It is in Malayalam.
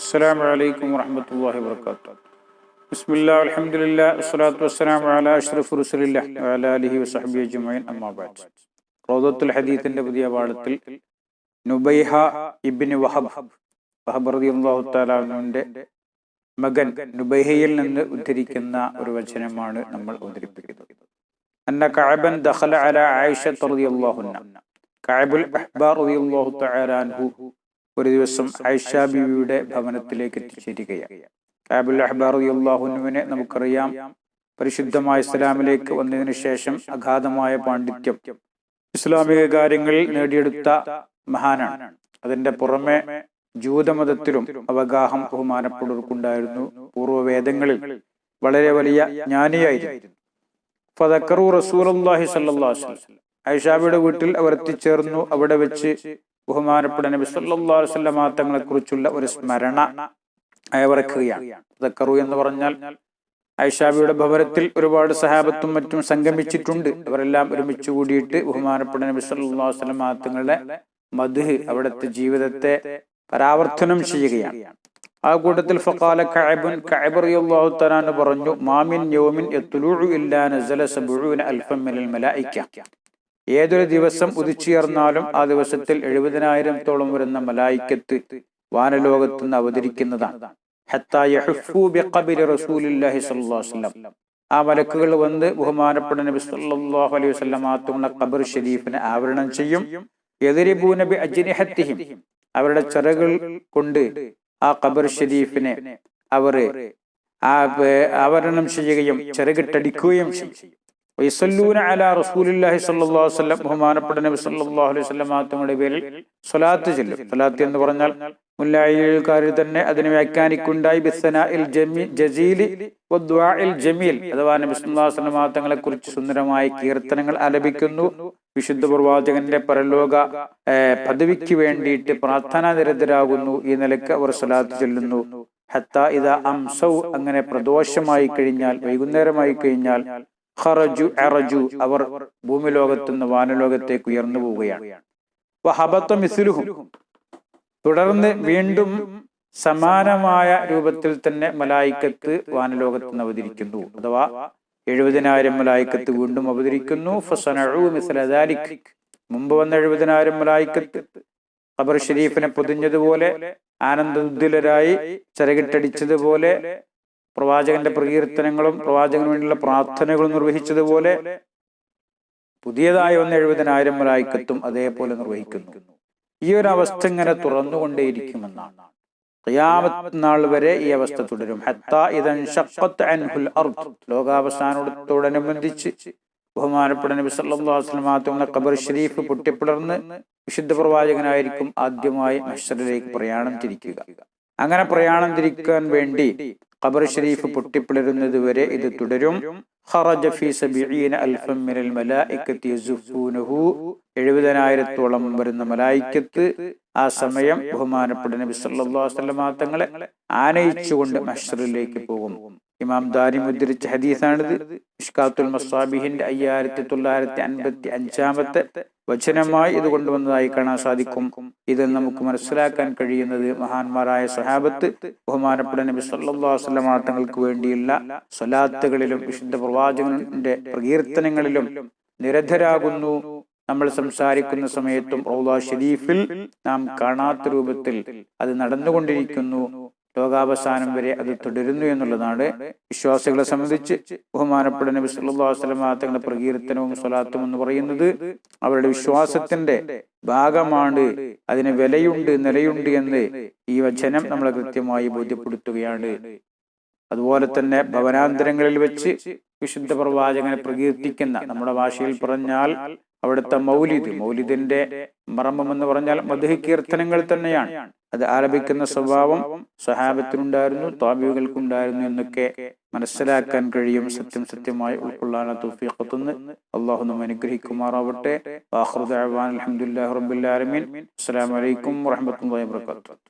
അസ്സാം വലൈക്കും വാഹമത്തല്ലാഹി വാത്തു ബിസ്മില്ലാ അലഹമുല്ല വസ്സലാത്തു വസ്സലാം അല അഷ്റഫ് റുസലില്ല അലാലിഹി വസഹബി അജുമൈൻ അമ്മാബാദ് റോദത്തുൽ ഹദീത്തിന്റെ പുതിയ പാഠത്തിൽ നുബൈഹ ഇബിന് വഹബ് വഹബ് റതി മകൻ നുബൈഹയിൽ നിന്ന് ഉദ്ധരിക്കുന്ന ഒരു വചനമാണ് നമ്മൾ അവതരിപ്പിക്കുന്നത്. അന്ന കഅബൻ ദഖല അല ആയിഷ തറദിയല്ലാഹു അൻഹ. കഅബുൽ അഹ്ബാർ റതി തആല അൻഹു ഒരു ദിവസം ആയിഷ ബിബിയുടെ ഭവനത്തിലേക്ക് എത്തിച്ചേരുകയാണ്. കാബുൽ അൻഹുവിനെ നമുക്കറിയാം. പരിശുദ്ധമായ ഇസ്ലാമിലേക്ക് വന്നതിനു ശേഷം അഗാധമായ പാണ്ഡിത്യം. ഇസ്ലാമിക കാര്യങ്ങളിൽ നേടിയെടുത്ത മഹാനാണ്. അതിന്റെ പുറമെ ജൂതമതത്തിലും അവഗാഹം ബഹുമാനപ്പെടുവർക്കുണ്ടായിരുന്നു പൂർവവേദങ്ങളിൽ വളരെ വലിയ ജ്ഞാനിയായിരുന്നു. ഫതക്കറു ഐഷാബിയുടെ വീട്ടിൽ അവർ എത്തിച്ചേർന്നു അവിടെ വെച്ച് ബഹുമാനപ്പെട്ട നബി സല്ലല്ലാഹു അലൈഹി വസല്ലം തങ്ങളെ കുറിച്ചുള്ള ഒരു സ്മരണ അയവറക്കുകയാണ് ദക്കറു എന്ന് പറഞ്ഞാൽ ഐഷാബിയുടെ ഭവനത്തിൽ ഒരുപാട് സഹാബത്തും മറ്റും സംഗമിച്ചിട്ടുണ്ട്. അവരെല്ലാം ഒരുമിച്ച് കൂടിയിട്ട് ബഹുമാനപ്പെട്ട നബി സല്ലല്ലാഹു അലൈഹി വസല്ലം തങ്ങളുടെ മധു അവിടുത്തെ ജീവിതത്തെ പരാവർത്തനം ചെയ്യുകയാണ്. ആ കൂട്ടത്തിൽ ഫക്കാല കഅബുൻ കഅബ് റളിയല്ലാഹു തആല പറഞ്ഞു മാമിൻ യൗമിൻ എത്തുലൂഴു ഇല്ലാ നസല സബഊന അൽഫൻ മിനൽ മലായിക ഏതൊരു ദിവസം ഉദിച്ചുയർന്നാലും ആ ദിവസത്തിൽ എഴുപതിനായിരത്തോളം വരുന്ന മലായിക്കത്ത് വാനലോകത്ത് നിന്ന് അവതരിക്കുന്നതാണ്. ആ മലക്കുകൾ വന്ന് ബഹുമാനപ്പെട്ട നബി അലൈഹി ഖബർ ഷരീഫിനെ ആവരണം ചെയ്യും. യദരിബൂന നബി അജ്നിഹത്തിഹിം. അവരുടെ ചിറകൾ കൊണ്ട് ആ ഖബർ ഷരീഫിനെ അവർ ആവരണം ചെയ്യുകയും ചിറകിട്ടടിക്കുകയും ചെയ്യും. വയസല്ലൂന അല റസൂലില്ലാഹി അലൈഹി വസല്ലം ബഹുമാനപ്പെട്ട നബി സല്ലല്ലാഹു അലൈഹി വസല്ലം തങ്ങളുടെ പേരിൽ സ്വലാത്ത് ചെല്ലും. സ്വലാത്ത് എന്ന് പറഞ്ഞാൽ മുല്ലായിക്കാരിൽ തന്നെ അതിനെ വ്യാഖ്യാനിക്കുണ്ടായി ബിസനാഇൽ ജസീലി ജമീൽ. അഥവാ നബി വസല്ലം തങ്ങളെ കുറിച്ച് സുന്ദരമായ കീർത്തനങ്ങൾ ആലപിക്കുന്നു. വിശുദ്ധ പ്രവാചകന്റെ പരലോക പദവിക്ക് വേണ്ടിയിട്ട് പ്രാർത്ഥനാ നിരതരാകുന്നു. ഈ നിലയ്ക്ക് അവർ സ്വലാത്ത് ചെല്ലുന്നു. ഹത്ത ഇത അംസൗ അങ്ങനെ പ്രദോഷമായി കഴിഞ്ഞാൽ വൈകുന്നേരമായി കഴിഞ്ഞാൽ ഖറജു അവർ ഭൂമി ലോകത്തുനിന്ന് വാനലോകത്തേക്ക് ഉയർന്നു പോവുകയാണ്. തുടർന്ന് വീണ്ടും സമാനമായ രൂപത്തിൽ തന്നെ മലായിക്കത്ത് വാനലോകത്ത് നിന്ന് അവതരിക്കുന്നു. അഥവാ എഴുപതിനായിരം മലായിക്കത്ത് വീണ്ടും അവതരിക്കുന്നു. മുമ്പ് വന്ന എഴുപതിനായിരം മലായിക്കത്ത്. ഖബർ ഷരീഫിനെ പൊതിഞ്ഞതുപോലെ ആനന്ദുദ്ദിലരായി ചിറകിട്ടടിച്ചതുപോലെ പ്രവാചകന്റെ പ്രകീർത്തനങ്ങളും പ്രവാചകന് വേണ്ടിയുള്ള പ്രാർത്ഥനകളും നിർവഹിച്ചതുപോലെ പുതിയതായി വന്ന എഴുപതിനായിരം മലായിക്കത്തും അതേപോലെ നിർവഹിക്കുന്നു. ഈ ഒരു അവസ്ഥ ഇങ്ങനെ തുറന്നുകൊണ്ടേയിരിക്കുമെന്നാണ്. ഖിയാമത്ത് നാൾ വരെ ഈ അവസ്ഥ തുടരും. ലോകാവസാനത്തോടനുബന്ധിച്ച് ബഹുമാനപ്പെട്ട നബി വസല്ലം ഖബർ ഷരീഫ് പൊട്ടിപ്പിളർന്ന് വിശുദ്ധ പ്രവാചകനായിരിക്കും ആദ്യമായി മഷറിലേക്ക് പ്രയാണം തിരിക്കുക. അങ്ങനെ പ്രയാണം തിരിക്കാൻ വേണ്ടി ഖബർ ഷരീഫ് പൊട്ടിപ്പിളരുന്നത് വരെ ഇത് തുടരും. ഖറജ ഫീ സബീന അൽഫ മിനൽ യസുഫൂനഹു. എഴുപതിനായിരത്തോളം വരുന്ന മലായിക്കത്ത്. ആ സമയം ബഹുമാനപ്പെട്ട നബി വസല്ലം തങ്ങളെ ആനയിച്ചുകൊണ്ട് മഹ്ശറിലേക്ക് പോകും. ഇമാം ദാരിം ഉദ്ധരിച്ച ഹദീസാണിത്. ഇഷ്കാത്തുൽ മസാബിഹിന്റെ അയ്യായിരത്തി തൊള്ളായിരത്തി അൻപത്തി അഞ്ചാമത്തെ വചനമായി ഇത് കൊണ്ടുവന്നതായി കാണാൻ സാധിക്കും. ഇത് നമുക്ക് മനസ്സിലാക്കാൻ കഴിയുന്നത് മഹാന്മാരായ സഹാബത്ത് ബഹുമാനപ്പെട്ട നബി വസല്ലം തങ്ങൾക്ക് വേണ്ടിയുള്ള സ്വലാത്തുകളിലും വിശുദ്ധ പ്രവാചകന്റെ പ്രകീർത്തനങ്ങളിലും നിരധരാകുന്നു നമ്മൾ സംസാരിക്കുന്ന സമയത്തും റൗദ ഷരീഫിൽ നാം കാണാത്ത രൂപത്തിൽ അത് നടന്നുകൊണ്ടിരിക്കുന്നു. ലോകാവസാനം വരെ അത് തുടരുന്നു എന്നുള്ളതാണ് വിശ്വാസികളെ സംബന്ധിച്ച് ബഹുമാനപ്പെട്ട നബി സല്ലല്ലാഹു അലൈഹി തങ്ങളുടെ പ്രകീർത്തനവും സ്വലാത്തും എന്ന് പറയുന്നത് അവരുടെ വിശ്വാസത്തിന്റെ ഭാഗമാണ്. അതിന് വിലയുണ്ട് നിലയുണ്ട് എന്ന് ഈ വചനം നമ്മളെ കൃത്യമായി ബോധ്യപ്പെടുത്തുകയാണ്. അതുപോലെ തന്നെ ഭവനാന്തരങ്ങളിൽ വെച്ച് വിശുദ്ധ പ്രവാചകനെ പ്രകീർത്തിക്കുന്ന നമ്മുടെ ഭാഷയിൽ പറഞ്ഞാൽ അവിടുത്തെ മൗലിദ് മൗലിദിന്റെ മർമ്മം എന്ന് പറഞ്ഞാൽ മധുഹി കീർത്തനങ്ങൾ തന്നെയാണ്. അത് ആലപിക്കുന്ന സ്വഭാവം സഹാബത്തിനുണ്ടായിരുന്നു താബികൾക്കുണ്ടായിരുന്നു എന്നൊക്കെ മനസ്സിലാക്കാൻ കഴിയും. സത്യം സത്യമായി ഉൾക്കൊള്ളാൻ തൗഫീഖത്തുനിന്ന് അള്ളാഹു നമ്മെ അനുഗ്രഹിക്കുമാറാവട്ടെ. അലഹമുല്ലാ റബ്ബുൽ ആലമീൻ. അസ്സലാമു അലൈക്കും വറഹ്മത്തുള്ളാഹി വബറകാതുഹു